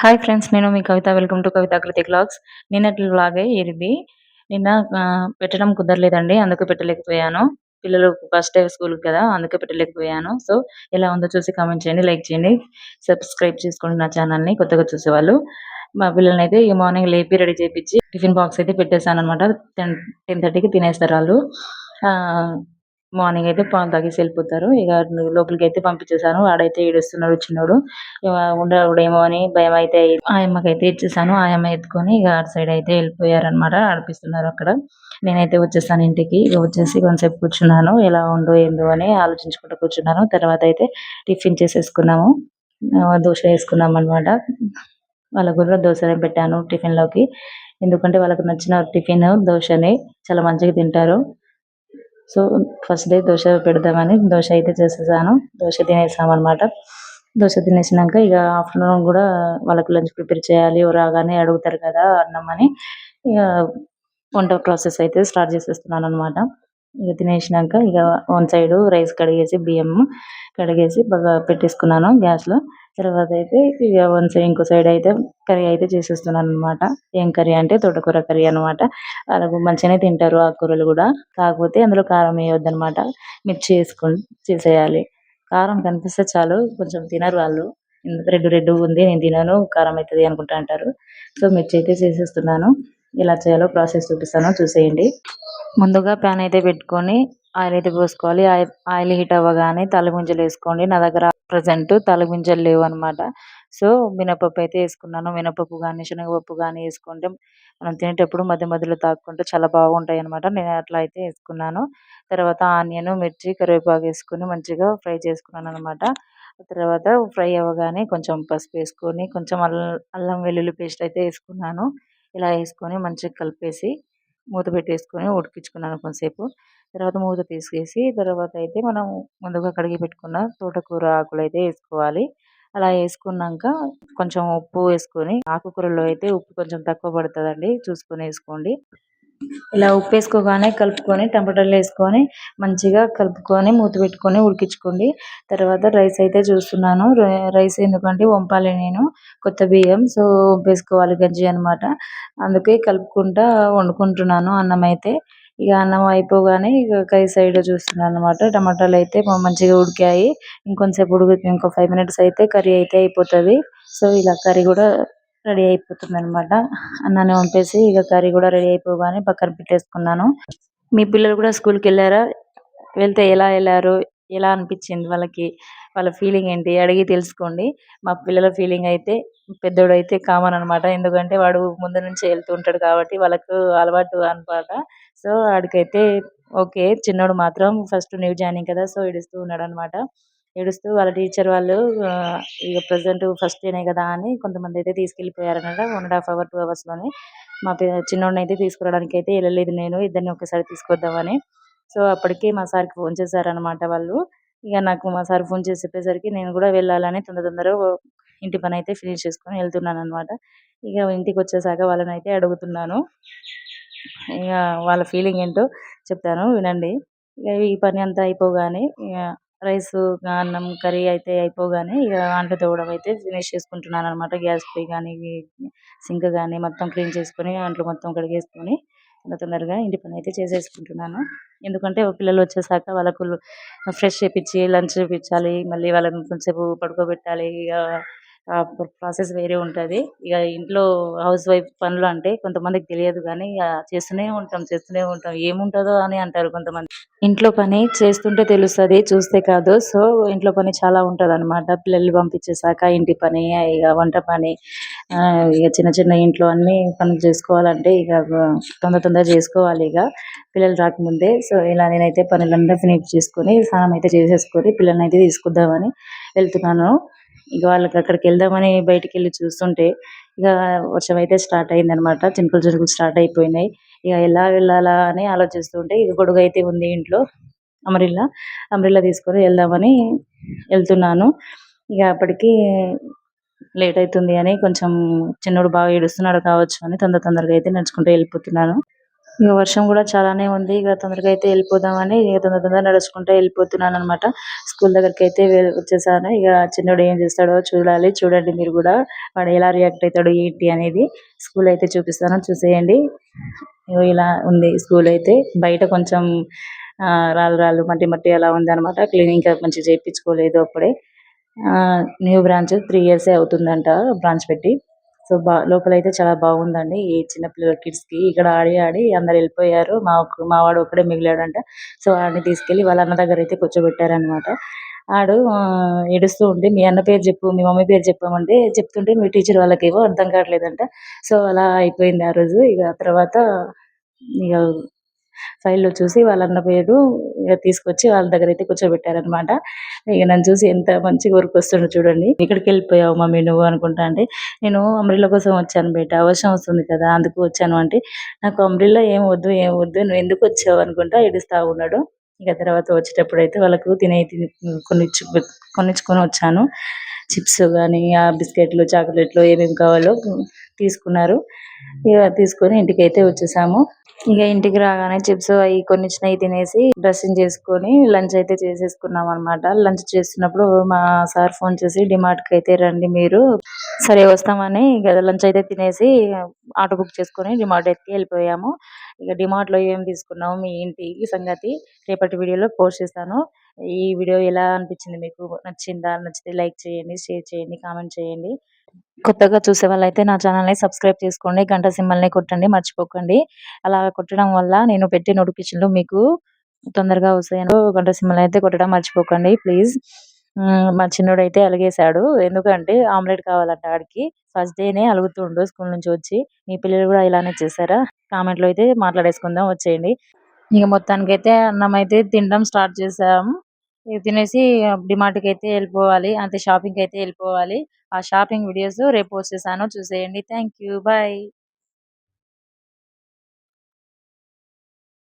Hi friends నేను మీ Kavitha. Welcome to Kavitha కృతి క్లాగ్స్ నిన్నటి లాగే ఇది. నిన్న పెట్టడం కుదరలేదండి అందుకు పెట్టలేకపోయాను. పిల్లలు ఫస్ట్ డే స్కూల్ కదా అందుకే పెట్టలేకపోయాను. సో ఎలా ఉందో చూసి కామెంట్ చేయండి లైక్ చేయండి సబ్స్క్రైబ్ చేసుకోండి నా ఛానల్ని కొత్తగా చూసేవాళ్ళు. మా పిల్లల్ని అయితే ఈ మార్నింగ్ లేపి రెడీ చేయించి టిఫిన్ బాక్స్ అయితే పెట్టేశాను అనమాట టెన్ టెన్ థర్టీకి తినేస్తారు వాళ్ళు. మార్నింగ్ అయితే పాలు తాగేసి వెళ్ళిపోతారు. ఇక లోపలికి అయితే పంపించేసాను ఆడైతే ఏడుస్తున్నాడు చిన్నోడు. ఉండడేమో అని భయం అయితే ఆ అమ్మకైతే ఇచ్చేసాను ఆ అమ్మ ఎత్తుకొని ఇక అటు సైడ్ అయితే వెళ్ళిపోయారనమాట ఆడిపిస్తున్నారు అక్కడ. నేనైతే వచ్చేసాను ఇంటికి. ఇక వచ్చేసి కొంతసేపు కూర్చున్నాను. ఎలా ఉందో ఏందో అని ఆలోచించుకుంటూ కూర్చున్నాను. తర్వాత అయితే టిఫిన్ చేసేసుకున్నాము. దోశ వేసుకున్నాం అనమాట వాళ్ళకు కూడా దోశనే పెట్టాను టిఫిన్లోకి ఎందుకంటే వాళ్ళకి నచ్చిన టిఫిన్ దోశనే చాలా మంచిగా తింటారు. సో ఫస్ట్ డే దోశ పెడదామని దోశ అయితే చేసేసాను. దోశ తినేసాం అనమాట దోశ తినేసినాక ఇక ఆఫ్టర్నూన్ కూడా వాళ్ళకి లంచ్ ప్రిపేర్ చేయాలి రాగానే అడుగుతారు కదా అన్నం అని. ఇక వంట ప్రాసెస్ అయితే స్టార్ట్ చేసేస్తున్నాను అనమాట ఇక తినేసినాక ఇక వన్ సైడ్ రైస్ కడిగేసి బియ్యం కడిగేసి బాగా పెట్టేసుకున్నాను గ్యాస్లో తర్వాత అయితే ఇక వన్ సైడ్ ఇంకో సైడ్ అయితే కర్రీ అయితే చేసేస్తున్నాను అనమాట ఏం కర్రీ అంటే తోటకూర కర్రీ అనమాట అలాగే మంచిగానే తింటారు ఆకుకూరలు కూడా. కాకపోతే అందులో కారం వేయొద్దు అనమాట మిర్చి వేసుకొని చేసేయాలి. కారం కనిపిస్తే చాలు కొంచెం తినరు వాళ్ళు. రెడ్ రెడ్ ఉంది నేను తినను కారం అవుతుంది అనుకుంటా అంటారు. సో మిర్చి అయితే చేసేస్తున్నాను. ఎలా చేయాలో ప్రాసెస్ చూపిస్తాను చూసేయండి. ముందుగా ప్యాన్ అయితే పెట్టుకొని ఆయిల్ అయితే పోసుకోవాలి ఆయిల్ హీట్ అవ్వగానే తలగింజలు వేసుకోండి. నా దగ్గర ప్రజెంట్ తలగింజలు లేవు అనమాట సో మినపప్పు అయితే వేసుకున్నాను. మినపప్పు కానీ శనగపప్పు కానీ వేసుకుంటే మనం తినేటప్పుడు మధ్య మధ్యలో తాక్కుంటే చాలా బాగుంటాయి అనమాట నేను అట్లా అయితే వేసుకున్నాను. తర్వాత ఆనియన్ మిర్చి కరివేపాకు వేసుకుని మంచిగా ఫ్రై చేసుకున్నాను అనమాట తర్వాత ఫ్రై అవ్వగానే కొంచెం పసుపు వేసుకొని కొంచెం అల్లం అల్లం వెల్లుల్లి పేస్ట్ అయితే వేసుకున్నాను. ఇలా వేసుకొని మంచిగా కలిపేసి మూత పెట్టేసుకొని ఉడికించుకున్నాను కొంతసేపు. తర్వాత మూత తీసేసి తర్వాత అయితే మనం ముందుగా కడిగి పెట్టుకున్న తోటకూర ఆకులు అయితే వేసుకోవాలి. అలా వేసుకున్నాక కొంచెం ఉప్పు వేసుకొని ఆకుకూరలో అయితే ఉప్పు కొంచెం తక్కువ పడుతుందండి. చూసుకొని వేసుకోండి. ఇలా ఉప్పు వేసుకోగానే కలుపుకొని టమాటాలు వేసుకొని మంచిగా కలుపుకొని మూత పెట్టుకొని ఉడికించుకోండి. తర్వాత రైస్ అయితే చూస్తున్నాను. రైస్ ఎందుకంటే వంపాలి నేను. కొత్త బియ్యం సో వంపేసుకోవాలి గంజి అనమాట అందుకే కలుపుకుంటా వండుకుంటున్నాను అన్నం అయితే ఇక అన్నం అయిపోగానే ఇక కై సైడ్ చూస్తున్నాను అన్నమాట. టమాటాలు అయితే మంచిగా ఉడికాయి. ఇంకొంతసేపు ఉడికి ఇంకో ఫైవ్ మినిట్స్ అయితే కర్రీ అయితే అయిపోతుంది. సో ఇలా కర్రీ కూడా రెడీ అయిపోతుంది అనమాట అన్నాన్ని పంపేసి ఇక కర్రీ కూడా రెడీ అయిపోగానే పక్కన పెట్టేసుకున్నాను. మీ పిల్లలు కూడా స్కూల్కి వెళ్ళారా? వెళ్తే ఎలా వెళ్ళారు? ఎలా అనిపించింది వాళ్ళకి? వాళ్ళ ఫీలింగ్ ఏంటి అడిగి తెలుసుకోండి. మా పిల్లల ఫీలింగ్ అయితే పెద్దోడు అయితే కామన్ అనమాట ఎందుకంటే వాడు ముందు నుంచి వెళ్తూ ఉంటాడు కాబట్టి వాళ్ళకు అలవాటు అనమాట సో వాడికైతే ఓకే చిన్నోడు మాత్రం ఫస్ట్ న్యూ జాయినింగ్ కదా సో ఏడుస్తూ ఉన్నాడు అనమాట ఏడుస్తూ వాళ్ళ టీచర్ వాళ్ళు ఇక ప్రజెంట్ ఫస్ట్ డేనే కదా అని కొంతమంది అయితే తీసుకెళ్ళిపోయారనమాట one and half hour two అవర్స్లోనే మా చిన్నోడిని అయితే తీసుకురావడానికి అయితే వెళ్ళలేదు నేను ఇద్దరిని ఒకసారి తీసుకొద్దామని. సో అప్పటికే మా సార్కి ఫోన్ చేశారనమాట వాళ్ళు. ఇక నాకు మా సార్ ఫోన్ చేసి చెప్పేసరికి నేను కూడా వెళ్ళాలని తొందర తొందరగా ఇంటి పని అయితే ఫినిష్ చేసుకొని వెళ్తున్నాను అనమాట ఇక ఇంటికి వచ్చేసాక వాళ్ళని అయితే అడుగుతున్నాను. ఇక వాళ్ళ ఫీలింగ్ ఏంటో చెప్తాను వినండి. ఇక ఈ పని అంతా అయిపోగానే ఇక రైస్ అన్నం కర్రీ అయితే అయిపోగానే ఇక వంట తోవడం అయితే ఫినిష్ చేసుకుంటున్నాను అనమాట గ్యాస్ పొయ్యి కానీ సింక్ కానీ మొత్తం క్లీన్ చేసుకొని అంట్లు మొత్తం కడిగేసుకొని తొందర తొందరగా ఇంటి పని అయితే చేసేసుకుంటున్నాను. ఎందుకంటే పిల్లలు వచ్చేసాక వాళ్ళకు ఫ్రెష్ చేయించి లంచ్ చేయించాలి మళ్ళీ వాళ్ళని కొంచెంసేపు పడుకోబెట్టాలి. ఇక ప్రాసెస్ వేరే ఉంటుంది. ఇక ఇంట్లో హౌస్ వైఫ్ పనులు అంటే కొంతమందికి తెలియదు కానీ ఇక చేస్తూనే ఉంటాం చేస్తూనే ఉంటాం. ఏముంటుందో అని అంటారు కొంతమంది. ఇంట్లో పని చేస్తుంటే తెలుస్తుంది చూస్తే కాదు. సో ఇంట్లో పని చాలా ఉంటుంది అనమాట పిల్లల్ని పంపించేసాక ఇంటి పని ఇక వంట పని ఇక చిన్న చిన్న ఇంట్లో అన్ని పనులు చేసుకోవాలంటే ఇక తొందర తొందర చేసుకోవాలి ఇక. పిల్లలు రాకముందే సో ఇలా నేనైతే పనులంతా ఫినిష్ చేసుకొని స్నానం అయితే చేసేసుకొని పిల్లల్ని అయితే తీసుకొద్దామని వెళ్తున్నాను. ఇక వాళ్ళకి అక్కడికి వెళ్దామని బయటికి వెళ్ళి చూస్తుంటే ఇక వర్షం అయితే స్టార్ట్ అయింది అనమాట చినుకులు చినుకులు స్టార్ట్ అయిపోయినాయి. ఇక ఎలా వెళ్ళాలా అని ఆలోచిస్తుంటే ఇక గొడుగు అయితే ఉంది ఇంట్లో. అమరిల్లా అమరిల్లా తీసుకొని వెళ్దామని వెళ్తున్నాను. ఇక అప్పటికి లేట్ అవుతుంది అని కొంచెం చిన్నోడు బాగా ఏడుస్తున్నాడు కావచ్చు అని తొందర తొందరగా అయితే నడుచుకుంటూ వెళ్ళిపోతున్నాను. ఇక వర్షం కూడా చాలానే ఉంది. ఇక తొందరగా అయితే వెళ్ళిపోదామని ఇక తొందర తొందరగా నడుచుకుంటూ వెళ్ళిపోతున్నాను అనమాట స్కూల్ దగ్గరికి అయితే వచ్చేసాను. ఇక చిన్నోడు ఏం చేస్తాడో చూడాలి. చూడండి మీరు కూడా వాడు ఎలా రియాక్ట్ అవుతాడు ఏంటి అనేది స్కూల్ అయితే చూపిస్తాను. చూసేయండి. ఇలా ఉంది స్కూల్ అయితే. బయట కొంచెం రాళ్ళు రాళ్ళు మట్టి మట్టి అలా ఉంది అన్నమాట. క్లీనింగ్ మంచిగా చేయించుకోలేదు అప్పుడే. న్యూ బ్రాంచ్ త్రీ ఇయర్స్ అవుతుందంట బ్రాంచ్ పెట్టి. సో లోపల అయితే చాలా బాగుందండి. ఈ చిన్న పిల్లల కిడ్స్కి ఇక్కడ ఆడి ఆడి అందరు వెళ్ళిపోయారు. మా మావాడు ఒక్కడే మిగిలాడంట. సో వాడిని తీసుకెళ్ళి వాళ్ళ అన్న దగ్గర అయితే కూర్చోబెట్టారు అన్నమాట ఏడుస్తూ ఉండి మీ అన్న పేరు చెప్పు మీ మమ్మీ పేరు చెప్పమంటే చెప్తుంటే మీ టీచర్ వాళ్ళకి ఏమో అర్థం కావట్లేదంట. సో అలా అయిపోయింది ఆ రోజు. ఇక తర్వాత ఇక ఫైల్లో చూసి వాళ్ళ అన్న పేరు ఇక తీసుకొచ్చి వాళ్ళ దగ్గర అయితే కూర్చోబెట్టారన్నమాట. ఇక నన్ను చూసి ఎంత మంచిగా ఊరికొస్తుండో చూడండి. ఇక్కడికి వెళ్ళిపోయావు మమ్మీ నువ్వు అనుకుంటా అంటే నేను అమ్రిల్లా కోసం వచ్చాను బయట అవసరం వస్తుంది కదా అందుకు వచ్చాను అంటే నాకు అమ్రిల్లా ఏం వద్దు ఏం వద్దు నువ్వు ఎందుకు వచ్చావు అనుకుంటా ఏడుస్తా ఉన్నాడు. ఇక తర్వాత వచ్చేటప్పుడు అయితే వాళ్ళకు తినే కొనిచ్చు కొనిచ్చుకొని వచ్చాను. చిప్స్ కానీ ఆ బిస్కెట్లు చాక్లెట్లు ఏమేమి కావాలో తీసుకున్నారు. ఇక తీసుకొని ఇంటికి అయితే వచ్చేసాము. ఇక ఇంటికి రాగానే చిప్స్ అవి కొన్ని కొన్నిచ్చినవి తినేసి డ్రెస్సింగ్ చేసుకొని లంచ్ అయితే చేసేసుకున్నాం అన్నమాట. లంచ్ చేస్తున్నప్పుడు మా సార్ ఫోన్ చేసి డిమార్ట్కి అయితే రండి మీరు. సరే వస్తామని ఇక లంచ్ అయితే తినేసి ఆటో బుక్ చేసుకొని డిమార్ట్ అయితే వెళ్ళిపోయాము. ఇక డిమార్ట్లో ఏం తీసుకున్నాము మీ ఇంటి సంగతి రేపటి వీడియోలో పోస్ట్ చేస్తాను. ఈ వీడియో ఎలా అనిపించింది మీకు? నచ్చిందా? నచ్చితే లైక్ చేయండి షేర్ చేయండి కామెంట్ చేయండి. కొత్తగా చూసే వాళ్ళైతే నా ఛానల్ని సబ్స్క్రైబ్ చేసుకోండి గంట సింబల్ని కొట్టండి మర్చిపోకండి. అలా కొట్టడం వల్ల నేను పెట్టే నోటిఫికేషన్లు మీకు తొందరగా వస్తాయని గంట సింబల్ అయితే కొట్టడం మర్చిపోకండి ప్లీజ్. మా చిన్నోడు అయితే అలిగేశాడు. ఎందుకంటే ఆమ్లెట్ కావాలంట ఆడికి. ఫస్ట్ డేనే అలుగుతుండు స్కూల్ నుంచి వచ్చి. మీ పిల్లలు కూడా ఇలానే చేశారా? కామెంట్లో అయితే మాట్లాడేసుకుందాం వచ్చేయండి. ఇక మొత్తానికి అయితే అన్నం అయితే తినడం స్టార్ట్ చేసాము ఇవి తినేసి డిమార్ట్కి అయితే వెళ్ళిపోవాలి. అంటే షాపింగ్కి అయితే వెళ్ళిపోవాలి. ఆ షాపింగ్ వీడియోస్ రేపు పోస్ట్ చేస్తాను చూసేయండి. Thank you bye.